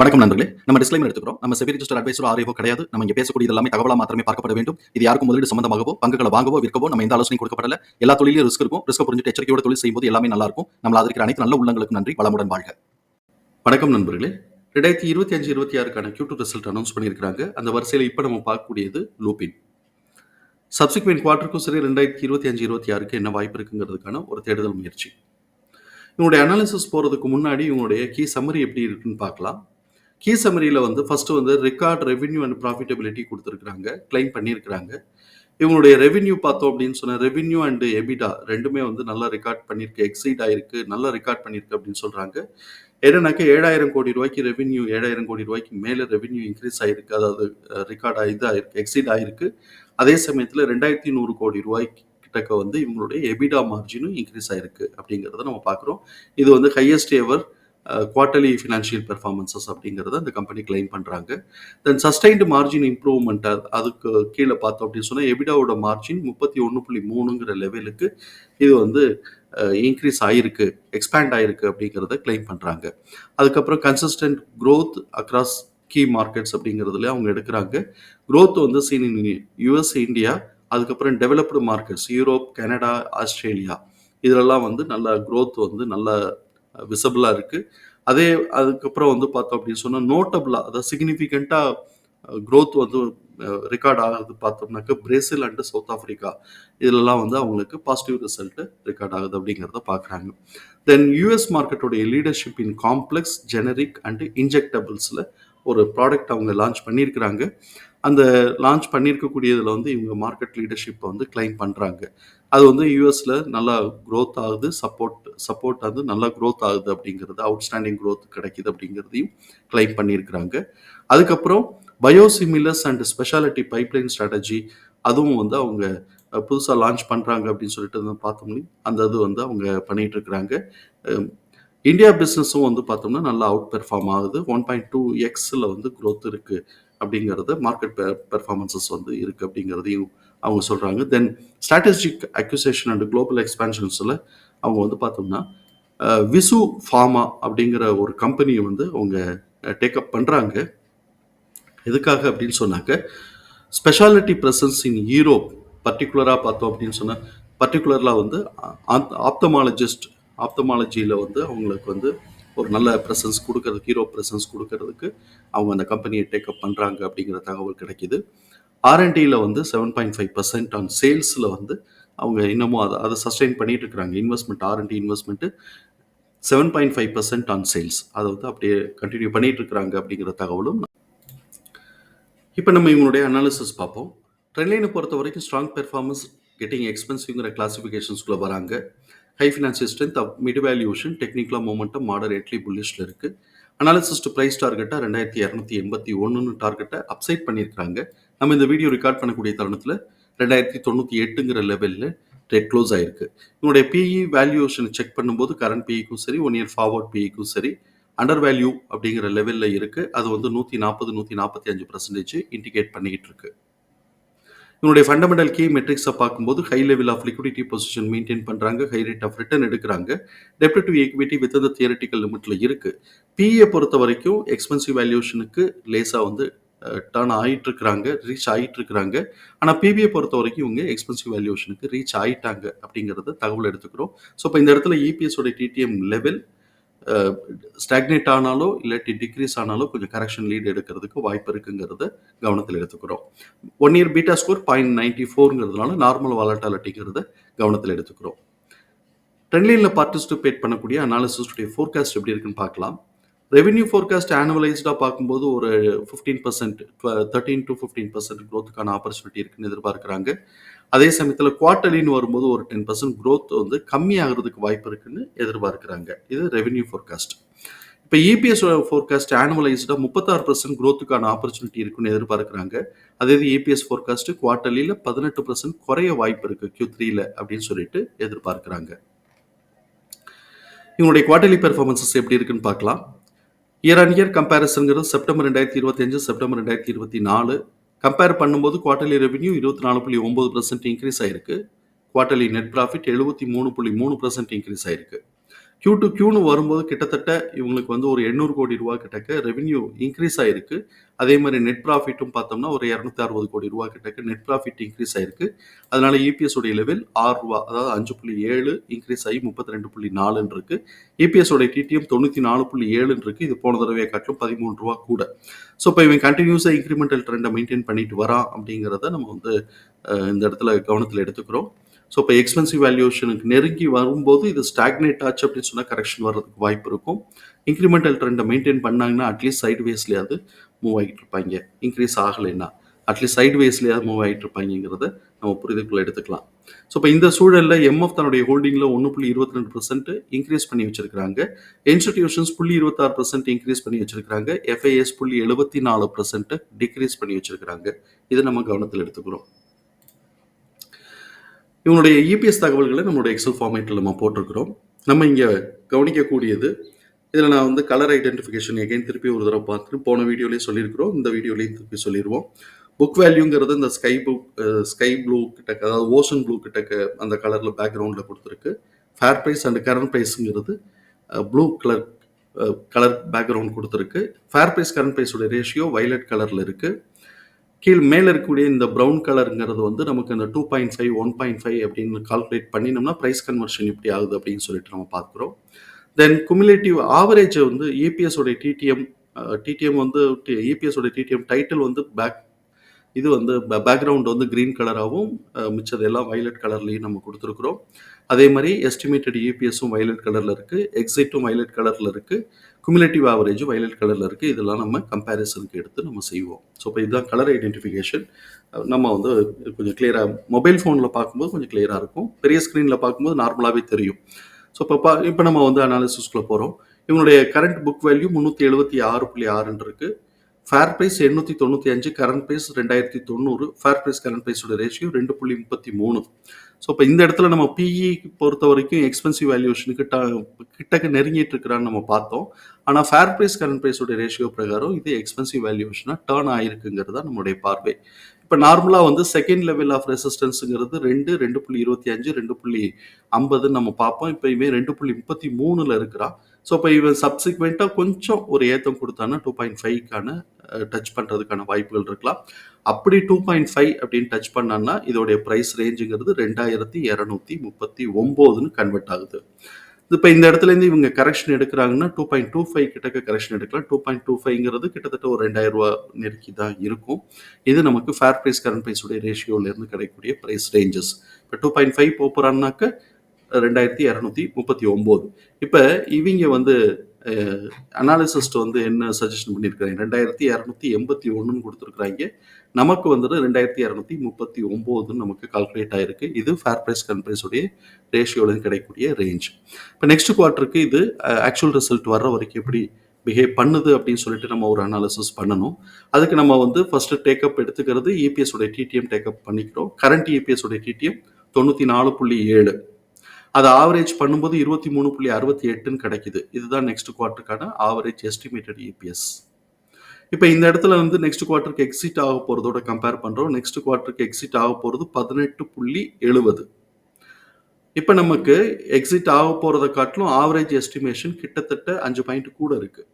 வணக்கம் நண்பர்களே. நம்ம டிஸ்க்ளைமர் எடுத்துக்கிறோம். நம்ம செபி ரிஜிஸ்டர் அட்வைசர் ஆரியோ கிடையாது. நம்ம இங்க பேசக்கூடிய எல்லாமே தகவலா மாத்திரமே பார்க்கப்பட வேண்டும். இது யாருக்கும் முதலீடு சம்பந்தமாகவோ பங்குகளை வாங்கவோ விற்கவோ நம்ம எந்த ஆலோசனை கொடுக்கப்படல. எல்லா தொழிலும் ரிஸ்க் இருக்கும். ரிஸ்க் புரிஞ்சுட்டு எச்சரிக்கையோட தொழில் செய்யும்போது எல்லாமே நல்லா இருக்கும். நம்மள அதற்கு அனைத்து நல்ல உள்ளங்களுக்கு நன்றி. வளமுடன் வாழ்க. வணக்கம் நண்பர்களே. ரெண்டாயிரத்தி இருபத்தி அஞ்சு இருபத்தி ஆறுக்கான Q2 ரிசல்ட் அனௌன்ஸ் பண்ணியிருக்காங்க அந்த வரிசையில் இப்போ நம்ம பார்க்கக்கூடியது லூபின் சப்சிக்வெண்ட் குவார்ட்டருக்கும் சரி ரெண்டாயிரத்தி இருபத்தி அஞ்சு இருபத்தி ஆறுக்கு என்ன வாய்ப்பு இருக்குங்கிறதுக்கான ஒரு தேடுதல் முயற்சி. இவங்களுடைய அனாலிசிஸ் போகிறதுக்கு முன்னாடி இவங்களுடைய கீ சம்மரி எப்படி இருக்குன்னு பார்க்கலாம். கீ சமரியில் வந்து ஃபஸ்ட்டு வந்து ரெக்கார்ட் ரெவென்யூ அண்ட் ப்ராஃபிட்டபிலிட்டி கொடுத்துருக்குறாங்க கிளைம் பண்ணியிருக்கிறாங்க. இவங்களுடைய ரெவென்யூ பார்த்தோம் அப்படின்னு சொன்ன ரெவென்யூ அண்ட் எபிடா ரெண்டுமே வந்து நல்லா ரெக்கார்ட் பண்ணியிருக்கு எக்ஸீட் ஆயிருக்கு நல்லா ரெக்கார்ட் பண்ணியிருக்கு அப்படின்னு சொல்கிறாங்க என்னன்னாக்க ஏழாயிரம் கோடி ரூபாய்க்கு ரெவென்யூ ஏழாயிரம் கோடி ரூபாய்க்கு மேலே ரெவென்யூ இன்க்ரீஸ் ஆயிருக்கு அதாவது ரெக்கார்ட் ஆகி ஆயிருக்கு எக்ஸீட் ஆயிருக்கு. அதே சமயத்தில் ரெண்டாயிரத்தி நூறு கோடி ரூபாய்க்கு கிட்டக்க வந்து இவங்களுடைய எபிடா மார்ஜினும் இன்க்ரீஸ் ஆயிருக்கு அப்படிங்கிறத நம்ம பார்க்குறோம். இது வந்து highest ever quarterly financial performances அப்படிங்கிறத அந்த கம்பெனி கிளைம் பண்ணுறாங்க தென் சஸ்டைன்டு மார்ஜின் இம்ப்ரூவ்மெண்ட் அதுக்கு கீழே பார்த்தோம் அப்படின்னு சொன்னால் எபிடாவோட மார்ஜின் முப்பத்தி ஒன்று புள்ளி மூணுங்கிற லெவலுக்கு இது வந்து இன்க்ரீஸ் ஆகிருக்கு எக்ஸ்பேண்ட் ஆகிருக்கு அப்படிங்கிறத கிளைம் பண்ணுறாங்க அதுக்கப்புறம் consistent growth across key markets அப்படிங்கிறதுல அவங்க எடுக்கிறாங்க. க்ரோத் வந்து சீன் இன் யூஎஸ் இந்தியா அதுக்கப்புறம் developed markets Europe Canada Australia இதிலெல்லாம் வந்து நல்ல க்ரோத் வந்து நல்ல விசபிளாக இருக்குது அதே அதுக்கப்புறம் வந்து பார்த்தோம் அப்படின்னு சொன்னால் நோட்டபுளாக அதாவது சிக்னிஃபிகண்ட்டாக க்ரோத் வந்து ரெக்கார்ட் ஆகுது பார்த்தோம்னாக்க பிரேசில் அண்டு சவுத் ஆஃப்ரிக்கா இதிலெல்லாம் வந்து அவங்களுக்கு பாசிட்டிவ் ரிசல்ட்டு ரெக்கார்ட் ஆகுது அப்படிங்கிறத பார்க்குறாங்க. Then US மார்க்கெட்டோடைய leadership in complex generic and இன்ஜெக்டபிள்ஸில் ஒரு ப்ராடக்ட் அவங்க லான்ச் பண்ணியிருக்கிறாங்க. அந்த லான்ச் பண்ணியிருக்கக்கூடியதில் வந்து இவங்க மார்க்கெட் லீடர்ஷிப்பை வந்து கிளைம் பண்ணுறாங்க அது வந்து யூஎஸில் நல்லா க்ரோத் ஆகுது சப்போர்ட் சப்போர்ட் வந்து நல்லா க்ரோத் ஆகுது அப்படிங்கிறது அவுட்ஸ்டாண்டிங் க்ரோத் கிடைக்குது அப்படிங்கிறதையும் கிளைம் பண்ணியிருக்கிறாங்க. அதுக்கப்புறம் biosimilars and speciality pipeline strategy அதுவும் வந்து அவங்க புதுசாக லான்ச் பண்ணுறாங்க அப்படின்னு சொல்லிட்டு வந்து பார்த்தோம்னா அந்த இது வந்து அவங்க பண்ணிகிட்ருக்குறாங்க. இருக்கிறாங்க இந்தியா பிஸ்னஸும் வந்து பார்த்தோம்னா நல்லா அவுட் பெர்ஃபார்ம் ஆகுது. ஒன் பாயிண்ட் டூ எக்ஸில் வந்து க்ரோத் இருக்குது அப்படிங்கிறது மார்க்கெட் பெர்ஃபார்மன்சஸ் வந்து இருக்குது அப்படிங்கிறதையும் அவங்க சொல்கிறாங்க then strategic acquisition and global எக்ஸ்பான்ஷன்ஸில் அவங்க வந்து பார்த்தோம்னா விசு ஃபார்மா அப்படிங்கிற ஒரு கம்பெனியை வந்து அவங்க டேக்கப் பண்ணுறாங்க எதுக்காக அப்படின்னு சொன்னாக்க ஸ்பெஷாலிட்டி ப்ரெசன்ஸ் இன் யூரோப் பர்டிகுலராக பார்த்தோம் அப்படின்னு சொன்னால் பர்டிகுலராக வந்து ஆப்தமாலஜிஸ்ட் ஆப்தமாலஜியில் வந்து அவங்களுக்கு வந்து ஒரு நல்ல ப்ரெசன்ஸ் கொடுக்கறது ஹீரோ ப்ரெசன்ஸ் கொடுக்கறதுக்கு அவங்க அந்த கம்பெனியை டேக்கப் பண்ணுறாங்க அப்படிங்கிற தகவல் கிடைக்குது. ஆர்என்டியில் வந்து seven point five percent on சேல்ஸில் வந்து அவங்க இன்னமும் அதை அதை சஸ்டெயின் பண்ணிட்டு இருக்கிறாங்க. Investment R and D investment seven point five percent on sales அதை வந்து அப்படியே கண்டினியூ பண்ணிட்டு இருக்கிறாங்க அப்படிங்கிற தகவலும் இப்போ நம்ம இவங்களுடைய அனாலிசிஸ் பார்ப்போம். ட்ரெண்ட்லைனை பொறுத்த வரைக்கும் ஸ்ட்ராங் பெர்ஃபார்மன்ஸ் கெட்டிங் எக்ஸ்பென்சிவ்ங்கிற கிளாஸிஃபிகேஷன்ஸ்குள்ளே வராங்க. High financial strength mid valuation டெக்னிக்கலாக மூமெண்ட்டும் மாடரேட்லி புல்லிஷில் இருக்குது அனாலிசிஸ் டு ப்ரைஸ் டார்கெட்டாக ரெண்டாயிரத்தி இரநூத்தி எண்பத்தி ஒன்றுன்னு டார்கெட்டை அப்சைட் பண்ணியிருக்காங்க நம்ம இந்த வீடியோ ரெக்கார்ட் பண்ணக்கூடிய தருணத்தில் ரெண்டாயிரத்தி தொண்ணூற்றி எட்டுங்கிற லெவலில் ரேட் க்ளோஸ் ஆயிருக்கு. இவனுடைய பிஇ வேல்யூஷன் செக் பண்ணும்போது கரண்ட் பிஇக்கும் சரி ஒன் இயர் ஃபார்வர்ட் பிஇக்கும் சரி அண்டர் வேல்யூ அப்படிங்கிற லெவலில் இருக்குது அது வந்து நூற்றி நாற்பது நூற்றி நாற்பத்தி அஞ்சு பர்சன்டேஜ் இண்டிகேட் பண்ணிக்கிட்டு இருக்குது இவனுடைய ஃபண்டமெண்டல் கே மெட்ரிக்ஸை பார்க்கும்போது high level of liquidity position maintain பண்ணுறாங்க ஹை ரேட் ஆஃப் ரிட்டர்ன் எடுக்கிறாங்க. டெப்ட் டு ஈக்விட்டி வித் இந்த தியரட்டிக்கல் லிமிட்டில் இருக்குது பிஏ பொறுத்த வரைக்கும் எக்ஸ்பென்சிவ் வேல்யூஷனுக்கு லேசாக வந்து டர்ன் ஆகிட்டு இருக்கிறாங்க ரீச் ஆகிட்டு இருக்கிறாங்க. ஆனால் பிபிஐ பொறுத்த வரைக்கும் இவங்க எக்ஸ்பென்சிவ் வேல்யூஷனுக்கு ரீச் ஆகிட்டாங்க அப்படிங்கிறத தகவல் எடுத்துக்கிறோம். ஸோ இப்போ இந்த இடத்துல இபிஎஸோட டிடிஎம் லெவல் ஸ்டாக்னேட் ஆனாலோ இல்லாட்டி டிக்ரீஸ் ஆனாலோ கொஞ்சம் கரெக்ஷன் லீட் எடுக்கிறதுக்கு வாய்ப்பு இருக்குங்கிறத கவனத்தில் எடுத்துக்கிறோம். One year beta score point ninety ஃபோருங்கிறதுனால normal வாலட்டாலிட்டிங்கிறத கவனத்தில் எடுத்துக்கிறோம். ட்ரெண்ட்லைனில் பார்ட்டிசிபேட் பண்ணக்கூடிய அனாலிசிஸ்டுடைய ஃபோர்காஸ்ட் எப்படி இருக்குன்னு பார்க்கலாம். ரெவென்யூ ஃபோர்காஸ்ட் ஆனுவலைஸ்டாக பார்க்கும்போது ஒரு fifteen percent thirteen to fifteen percent க்ரோத்துக்கான opportunity இருக்குன்னு எதிர்பார்க்குறாங்க. அதே சமயத்தில் குவார்டர்லின்னு வரும்போது ஒரு டென் பர்சன்ட் க்ரோத் வந்து கம்மியாகிறதுக்கு வாய்ப்பு இருக்குன்னு எதிர்பார்க்குறாங்க. இது ரெவென்யூ ஃபோர்காஸ்ட் இப்போ இபிஎஸ் ஃபோர்காஸ்ட் ஆனுவலைஸ்டாக முப்பத்தாறு பர்சன்ட் க்ரோத்துக்கான ஆப்பர்ச்சுனிட்டி இருக்குன்னு எதிர்பார்க்குறாங்க. அதே இது இபிஎஸ் ஃபோர்காஸ்ட் குவார்டர்லியில் பதினெட்டு பர்சன்ட் குறைய வாய்ப்பு இருக்குது கியூ த்ரீல அப்படின்னு சொல்லிட்டு எதிர்பார்க்குறாங்க. இவங்களுடைய குவார்டர்லி பெர்ஃபார்மன்சஸ் எப்படி இருக்குன்னு பார்க்கலாம். இயர் ஆன் இயர் கம்பேரிசன்கிறது செப்டம்பர் ரெண்டாயிரத்தி இருபத்தஞ்சு செப்டம்பர் ரெண்டாயிரத்தி இருபத்தி நாலு கம்பேர் பண்ணும்போது குவார்டர்லி ரெவென்யூ இருபத்தி நாலு புள்ளி ஒம்பது பர்சன்ட் இன்க்ரீஸ் ஆயிருக்கு. குவார்டர்லி நெட் ப்ராஃபிட் எழுபத்தி மூணு புள்ளி மூணு பர்சன்ட் இன்க்ரீஸ் ஆயிருக்கு. கியூ டு கியூன்னு வரும்போது கிட்டத்தட்ட இவங்களுக்கு வந்து ஒரு எண்ணூறு கோடி ரூபா கிட்டக்க ரெவென்யூ இன்க்ரீஸ் ஆயிருக்கு. அதே மாதிரி நெட் ப்ராஃபிட்டும் பார்த்தோம்னா ஒரு இரநூத்தி அறுபது கோடி ரூபா கிட்டக்க நெட் ப்ராஃபிட் இன்க்ரீஸ் ஆயிருக்கு. அதனால இபிஎஸ் உடைய லெவல் ஆறு ரூபா அதாவது அஞ்சு புள்ளி ஏழு இன்க்ரீஸ் ஆகி முப்பத்தி ரெண்டு புள்ளி நாலுன்னு இருக்கு. இபிஎஸ் உடைய டிடிஎம் தொண்ணூற்றி நாலு புள்ளி ஏழுன்னு இருக்கு. இது போன தடவையை காட்டிலும் பதிமூணு ரூபா கூட. ஸோ இப்போ இவன் கண்டினியூஸாக இன்க்ரிமெண்டல் ட்ரெண்டை மெயின்டைன் பண்ணிட்டு வரான் அப்படிங்கிறத நம்ம வந்து இந்த இடத்துல கவனத்தில் எடுத்துக்கிறோம். ஸோ இப்போ எக்ஸ்பென்சிவ் வேல்யூஷனுக்கு நெருங்கி வரும்போது இது ஸ்டாக்னேட் ஆச்சு அப்படின்னு சொன்னால் கரெக்ஷன் வர்றதுக்கு வாய்ப்பு இருக்கும். இன்க்ரிமெண்டல் ட்ரெண்டை மெயின்டைன் பண்ணாங்கன்னா அட்லீஸ்ட் சைட் வேஸ்லேயாவது மூவ் ஆகிட்டு இருப்பாங்க. இன்க்ரீஸ் ஆகலைன்னா அட்லீஸ்ட் சைடு வேஸ்லேயாவது மூவ் ஆகிட்டு இருப்பாங்கிறத நம்ம புரிதலுக்குள்ள எடுத்துக்கலாம். ஸோ இப்போ இந்த சூழலில் எம்எஃப் தன்னுடைய ஹோல்டிங்கில் ஒன்று புள்ளி இருபத்தி ரெண்டு பர்சன்ட் இன்க்ரீஸ் பண்ணி வச்சிருக்காங்க இன்ஸ்டிடியூஷன்ஸ் புள்ளி இருபத்தாறு பர்சன்ட் இன்க்ரீஸ் பண்ணி வச்சிருக்காங்க எஃப்ஐஎஸ் புள்ளி எழுபத்தி நாலு பர்சன்ட் டிக்ரீஸ் பண்ணி வச்சிருக்காங்க இதை நம்ம கவனத்தில் எடுத்துக்கிறோம். இவனுடைய இபிஎஸ் தகவல்களை நம்மளுடைய எக்ஸல் ஃபார்மேட்டில் நம்ம போட்டிருக்கிறோம். நம்ம இங்கே கவனிக்கக்கூடியது இதில் நான் வந்து கலர் ஐடென்டிஃபிகேஷன் எகைன் திருப்பி ஒரு தடவை பார்த்துட்டு போன வீடியோலேயே சொல்லியிருக்கிறோம். இந்த வீடியோலேயும் திருப்பி சொல்லிடுவோம். புக் வேல்யூங்கிறது இந்த ஸ்கை புக் ஸ்கை ப்ளூ கிட்டக்க அதாவது ஓஷன் ப்ளூ கிட்டக்க அந்த கலரில் பேக்ரவுண்டில் கொடுத்துருக்கு. ஃபேர் ப்ரைஸ் அண்ட் கரண்ட் ப்ரைஸுங்கிறது ப்ளூ கலர் கலர் பேக்ரவுண்ட் கொடுத்துருக்கு. ஃபேர் ப்ரைஸ் கரண்ட் ப்ரைஸோட ரேஷியோ வைலட் கலரில் இருக்குது கீழ் மேலே இருக்கக்கூடிய இந்த ப்ரௌன் கலருங்கிறது வந்து நமக்கு இந்த two point five one point five அப்படின்னு கால்குலேட் பண்ணினோம்னா ப்ரைஸ் கன்வர்ஷன் இப்படி ஆகுது அப்படின்னு சொல்லிட்டு நம்ம பார்க்குறோம். தென் குமுலேட்டிவ் ஆவரேஜ் வந்து ஏபிஎஸோடைய டிடிஎம் டிடிஎம் வந்து ஏபிஎஸோடைய டிடிஎம் டைட்டில் வந்து பேக் இது வந்து பேக்ரவுண்ட் வந்து க்ரீன் கலராகவும் மிச்சது எல்லாம் வயலட் கலர்லேயும் நம்ம கொடுத்துருக்குறோம். அதே மாதிரி எஸ்டிமேட்டட் இபிஎஸும் வயலட் கலரில் இருக்குது எக்ஸிட்டும் வயலட் கலரில் இருக்குது குமுலேட்டிவ் ஆவரேஜ் வயலட் கலரில் இருக்குது இதெல்லாம் நம்ம கம்பேரிசனுக்கு எடுத்து நம்ம செய்வோம். ஸோ இப்போ இதுதான் கலர் ஐடென்டிஃபிகேஷன் நம்ம வந்து கொஞ்சம் கிளியராக மொபைல் ஃபோனில் பார்க்கும்போது கொஞ்சம் கிளியராக இருக்கும். பெரிய ஸ்க்ரீனில் பார்க்கும்போது நார்மலாகவே தெரியும். ஸோ இப்போ பா இப்போ நம்ம வந்து அனாலிசிஸ்குள்ளே போகிறோம் இவனுடைய கரண்ட் புக் வேல்யூ முந்நூற்றி எழுபத்தி ஆறு புள்ளி ஆறுன்னு இருக்குது ஃபேர் ப்ரைஸ் எண்ணூற்றி தொண்ணூற்றி அஞ்சு கரண்ட் ப்ரைஸ் ரெண்டாயிரத்தி தொண்ணூறு. ஃபேர் ப்ரைஸ் கரண்ட் ப்ரைஸோட ரேஷியோ ரெண்டு புள்ளி முப்பத்தி மூணு. ஸோ இப்போ இந்த இடத்துல நம்ம பிஇ பொறுத்த வரைக்கும் எக்ஸ்பென்சிவ் வேல்யூஷனுக்கு ட கிட்டக்க நெருங்கிட்டு இருக்கிறான்னு நம்ம பார்த்தோம். ஆனால் ஃபேர் ப்ரைஸ் கரண்ட் ப்ரைஸோட ரேஷியோ பிரகாரம் இது எக்ஸ்பென்சிவ் வேல்யூஷனாக டேர்ன் ஆயிருக்குங்கிறது தான் நம்மளுடைய பார்வை. இப்போ நார்மலாக வந்து செகண்ட் லெவல் ஆஃப் ரெசிஸ்டன்ஸுங்கிறது ரெண்டு ரெண்டு புள்ளி இருபத்தி அஞ்சு ரெண்டு புள்ளி ஐம்பதுன்னு நம்ம பார்ப்போம். இப்போ இவன் ரெண்டு புள்ளி முப்பத்தி மூணில் இருக்கிறான். ஸோ இப்போ இவன் சப்சிக்வெண்ட்டாக கொஞ்சம் ஒரு ஏற்றம் கொடுத்தான்னா டூ பாயிண்ட் ஃபைவ்க்கான டச் பண்ணுறதுக்கான வாய்ப்புகள் இருக்கலாம். அப்படி டூ பாயிண்ட் ஃபைவ் அப்படின்னு டச் பண்ணான்னா இதோடைய ப்ரைஸ் ரேஞ்சுங்கிறது ரெண்டாயிரத்தி இரநூத்தி முப்பத்தி ஒம்போதுன்னு கன்வெர்ட் ஆகுது. இப்போ இந்த இடத்துலேருந்து இவங்க கரெக்ஷன் எடுக்கிறாங்கன்னா டூ பாயிண்ட் டூ ஃபைவ் கிட்டக்க கரெக்ஷன் எடுக்கலாம். டூ பாயிண்ட் டூ ஃபைவ்ங்கிறது கிட்டத்தட்ட ஒரு ரெண்டாயிரம் ரூபா நெருக்கி தான் இருக்கும். இது நமக்கு ஃபேர் ப்ரைஸ் கரண்ட் ப்ரைஸுடைய ரேஷியோலேருந்து கிடைக்கக்கூடிய ப்ரைஸ் ரேஞ்சஸ் இப்போ டூ பாயிண்ட் ஃபைவ் போகிறான்னாக்க ரெண்டாயிரத்தி இரநூத்தி முப்பத்தி ஒம்பது. இப்போ இவங்க வந்து அனாலிசிஸ்ட் வந்து என்ன சஜஷன் பண்ணியிருக்கிறாங்க ரெண்டாயிரத்தி இரநூத்தி எண்பத்தி ஒன்றுன்னு கொடுத்துருக்குறாங்க. நமக்கு வந்துட்டு ரெண்டாயிரத்தி இரநூத்தி முப்பத்தி ஒம்போதுன்னு நமக்கு கால்குலேட் ஆயிருக்கு. இது ஃபேர் ப்ரைஸ் கன் ப்ரைஸுடைய ரேஷியோவில் கிடைக்கக்கூடிய ரேஞ்ச் இப்போ நெக்ஸ்ட் குவார்ட்டருக்கு இது ஆக்சுவல் ரிசல்ட் வர்ற வரைக்கும் எப்படி பிஹேவ் பண்ணுது அப்படின்னு சொல்லிட்டு நம்ம ஒரு அனாலிசிஸ் பண்ணணும். அதுக்கு நம்ம வந்து ஃபர்ஸ்ட் டேக்கப் எடுத்துக்கிறது இபிஎஸ் உடைய டிடிஎம் டேக்கப் பண்ணிக்கிறோம். கரண்ட் இபிஎஸ் உடைய டிடிஎம் தொண்ணூற்றி நாலு புள்ளி ஏழு. அதை ஆவரேஜ் பண்ணும்போது இருபத்தி மூணு புள்ளி அறுபத்தி எட்டுன்னு கிடைக்குது. இதுதான் நெக்ஸ்ட் குவார்ட்டருக்கான ஆவரேஜ் எஸ்டிமேட்டட் இபிஎஸ் இப்போ இந்த இடத்துல வந்து நெக்ஸ்ட் குவார்ட்டருக்கு எக்ஸிட் ஆக போகிறதோட கம்பேர் பண்ணுறோம் நெக்ஸ்ட் குவார்ட்டருக்கு எக்ஸிட் ஆக போகிறது பதினெட்டு புள்ளி எழுபது. இப்போ நமக்கு எக்ஸிட் ஆக போகிறத காட்டிலும் ஆவரேஜ் எஸ்டிமேஷன் கிட்டத்தட்ட அஞ்சு பாயிண்ட் கூட இருக்குது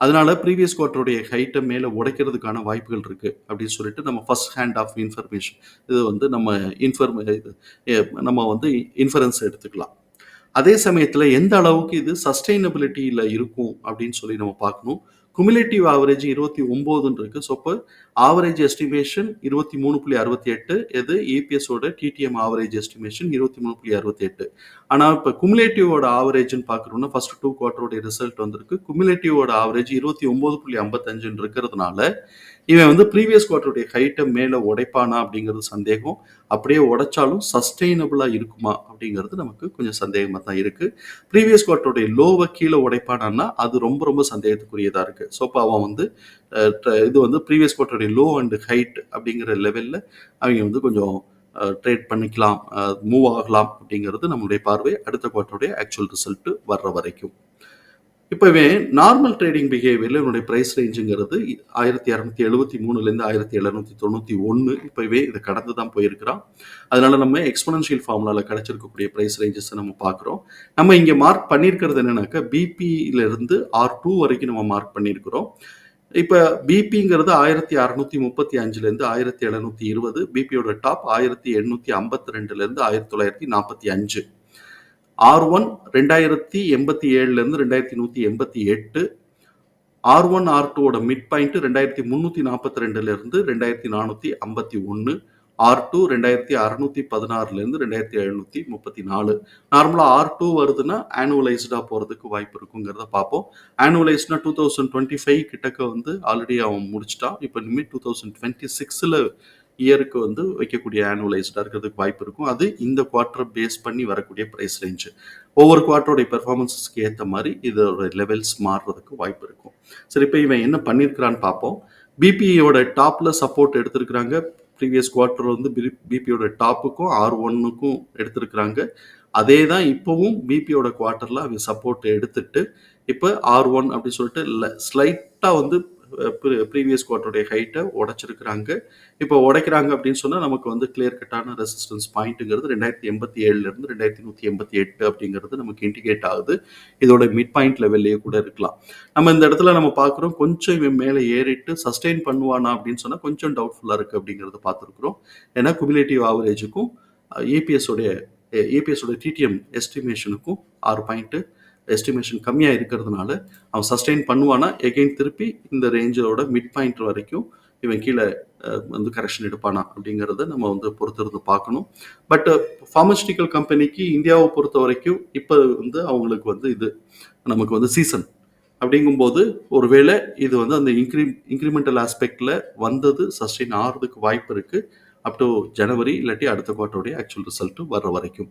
அதனால ப்ரீவியஸ் குவார்ட்டருடைய ஹைட்டை மேலே உடைக்கிறதுக்கான வாய்ப்புகள் இருக்குது அப்படின்னு சொல்லிட்டு நம்ம ஃபர்ஸ்ட் ஹேண்ட் ஆஃப் இன்ஃபர்மேஷன் இது வந்து நம்ம இன்ஃபர்மே இது நம்ம வந்து இன்ஃபரன்ஸ் எடுத்துக்கலாம். அதே சமயத்தில் எந்த அளவுக்கு இது சஸ்டைனபிலிட்டியில் இருக்கும் அப்படின்னு சொல்லி நம்ம பார்க்கணும். குமுலேட்டிவ் ஆவரேஜ் இருபத்தி ஒம்போதுன்னு இருக்கு ஸோ இப்போ ஆவரேஜ் எஸ்டிமேஷன் இருபத்தி மூணு புள்ளி அறுபத்தி எட்டு. இது ஏபிஎஸோட டிடிஎம் ஆவரேஜ் எஸ்டிமேஷன் இருபத்தி மூணு புள்ளி அறுபத்தி எட்டு. ஆனால் இப்போ குமுலேட்டிவோட ஆவரேஜ்னு பார்க்குறோம்னா ஃபர்ஸ்ட் டூ குவார்ட்டரோட ரிசல்ட் வந்திருக்கு. குமுலேட்டிவோட ஆவரேஜ் இருபத்தி ஒம்பது புள்ளி ஐம்பத்தஞ்சுன்னு இருக்கிறதுனால இவன் வந்து ப்ரீவியஸ் குவார்டருடைய ஹைட்டை மேலே உடைப்பானா அப்படிங்கிறது சந்தேகம். அப்படியே உடைச்சாலும் சஸ்டெயினபிளாக இருக்குமா அப்படிங்கிறது நமக்கு கொஞ்சம் சந்தேகமாக தான் இருக்குது ப்ரீவியஸ் குவார்டருடைய லோவை கீழே உடைப்பானான்னா அது ரொம்ப ரொம்ப சந்தேகத்துக்குரியதாக இருக்குது சோபாவா வந்து அஹ், இது வந்து ப்ரீவியஸ் குவார்ட்டருடைய லோ அண்ட் ஹைட் அப்படிங்கிற லெவலில் அவங்க வந்து கொஞ்சம் ட்ரேட் பண்ணிக்கலாம் மூவ் ஆகலாம் அப்படிங்கிறது நம்மளுடைய பார்வை அடுத்த குவார்ட்டருடைய ஆக்சுவல் ரிசல்ட் வர்ற வரைக்கும். இப்போவே நார்மல் ட்ரேடிங் பிஹேவியரில் என்னுடைய பிரைஸ் ரேஞ்சுங்கிறது ஆயிரத்தி இரநூத்தி எழுபத்தி மூணுலேருந்து ஆயிரத்தி எழுநூத்தி தொண்ணூற்றி ஒன்று. இப்போவே இதை கடந்து தான் போயிருக்கிறான். அதனால நம்ம எக்ஸ்பனன்ஷியல் ஃபார்முலாவில் கிடச்சிருக்கக்கூடிய ப்ரைஸ் ரேஞ்சஸை நம்ம பார்க்குறோம். நம்ம இங்கே மார்க் பண்ணியிருக்கிறது என்னன்னாக்கா பிபியிலிருந்து ஆர் டூ வரைக்கும் நம்ம மார்க் பண்ணியிருக்கிறோம். இப்போ பிபிங்கிறது ஆயிரத்தி அறநூற்றி முப்பத்தி அஞ்சுலேருந்து ஆயிரத்தி எழுநூற்றி இருபது. பிபியோட டாப் ஆயிரத்தி எண்ணூற்றி ஐம்பத்தி ரெண்டுலேருந்து ஆயிரத்தி தொள்ளாயிரத்தி நாற்பத்தி அஞ்சு. ஆர் ஒன் ரெண்டாயிரத்தி எண்பத்தி ஏழுலேருந்து ரெண்டாயிரத்தி நூற்றி எண்பத்தி எட்டு ஆர் ஒன் ஆர் டூவோட மிட் பாயிண்ட் ரெண்டாயிரத்தி முந்நூற்றி நாற்பத்தி ரெண்டுலேருந்து ரெண்டாயிரத்தி நானூற்றி ஐம்பத்தி ஒன்று ஆர் டூ ரெண்டாயிரத்தி அறநூற்றி பதினாறுலேருந்து ரெண்டாயிரத்தி எழுநூற்றி முப்பத்தி நாலு. நார்மலாக ஆர் டூ வருதுன்னா ஆனுவலைஸ்டாக போகிறதுக்கு வாய்ப்பு இருக்குங்கிறத பார்ப்போம். ஆனுவலைஸ்னா டூ தௌசண்ட் டுவெண்ட்டி ஃபைவ் கிட்டக்க வந்து ஆல்ரெடி அவன் முடிச்சிட்டான். இப்போ இனிமேல் டூ தௌசண்ட் டுவெண்ட்டி சிக்ஸில் இயருக்கு வந்து வைக்கக்கூடிய ஆனுவலைஸ்டாக இருக்கிறதுக்கு வாய்ப்பு இருக்கும். அது இந்த குவார்ட்டர் பேஸ் பண்ணி வரக்கூடிய ப்ரைஸ் ரேஞ்சு ஒவ்வொரு குவார்ட்டருடைய பெர்ஃபார்மன்ஸஸ்க்கு ஏற்ற மாதிரி இதோட லெவல்ஸ் மாறுறதுக்கு வாய்ப்பு இருக்கும். சரி இப்போ இவன் என்ன பண்ணியிருக்கிறான்னு பார்ப்போம். பிபியோட டாப்பில் சப்போர்ட் எடுத்திருக்கிறாங்க. ப்ரீவியஸ் குவார்ட்டர் வந்து பிபியோட டாப்புக்கும் ஆர் ஒன்னுக்கும் எடுத்திருக்கிறாங்க. அதே தான் இப்போவும் பிபியோட குவார்ட்டரில் அவங்க சப்போர்ட் எடுத்துட்டு இப்போ ஆர் ஒன் அப்படின்னு சொல்லிட்டு ஸ்லைட்டாக வந்து ப்ரீவியஸ் குவார்டருடைய ஹைட்டை உடைச்சிருக்கிறாங்க. இப்போ உடைக்கிறாங்க அப்படின்னு சொன்னால் நமக்கு வந்து கிளியர் கட்டான ரெசிஸ்டன்ஸ் பாயிண்ட்டுங்கிறது ரெண்டாயிரத்தி எண்பத்தி ஏழுலேருந்து ரெண்டாயிரத்தி நூற்றி எண்பத்தி எட்டு அப்படிங்கிறது நமக்கு இண்டிகேட் ஆகுது. இதோட மிட் பாயிண்ட் லெவல்லையே கூட இருக்கலாம். நம்ம இந்த இடத்துல நம்ம பார்க்குறோம் கொஞ்சம் இவன் மேலே ஏறிட்டு சஸ்டெயின் பண்ணுவானா அப்படின்னு சொன்னால் கொஞ்சம் டவுட்ஃபுல்லாக இருக்குது அப்படிங்கிறத பார்த்துருக்குறோம். ஏன்னா குமுலேட்டிவ் ஆவரேஜுக்கும் ஏபிஎஸோடைய ஏபிஎஸோட டிடிஎம் எஸ்டிமேஷனுக்கும் ஆறு பாயிண்ட்டு எஸ்டிமேஷன் கம்மியாக இருக்கிறதுனால அவன் சஸ்டெயின் பண்ணுவானா? எகெயின் திருப்பி இந்த ரேஞ்சோட மிட் பாயிண்ட் வரைக்கும் இவன் கீழே வந்து கரெக்ஷன் எடுப்பானா? அப்படிங்கிறத நம்ம வந்து பொறுத்திருந்து பார்க்கணும். பட் ஃபார்மஸ்டிக்கல் கம்பெனிக்கு இந்தியாவை பொறுத்த வரைக்கும் இப்போ வந்து அவங்களுக்கு வந்து இது நமக்கு வந்து சீசன் அப்படிங்கும்போது ஒருவேளை இது வந்து அந்த இன்க்ரி இன்க்ரிமெண்டல் ஆஸ்பெக்டில் வந்தது சஸ்டெயின் ஆகிறதுக்கு வாய்ப்பு இருக்குது அப் டு ஜனவரி இல்லாட்டி அடுத்த குவார்ட்டருடைய ஆக்சுவல் ரிசல்ட்டு வர்ற வரைக்கும்.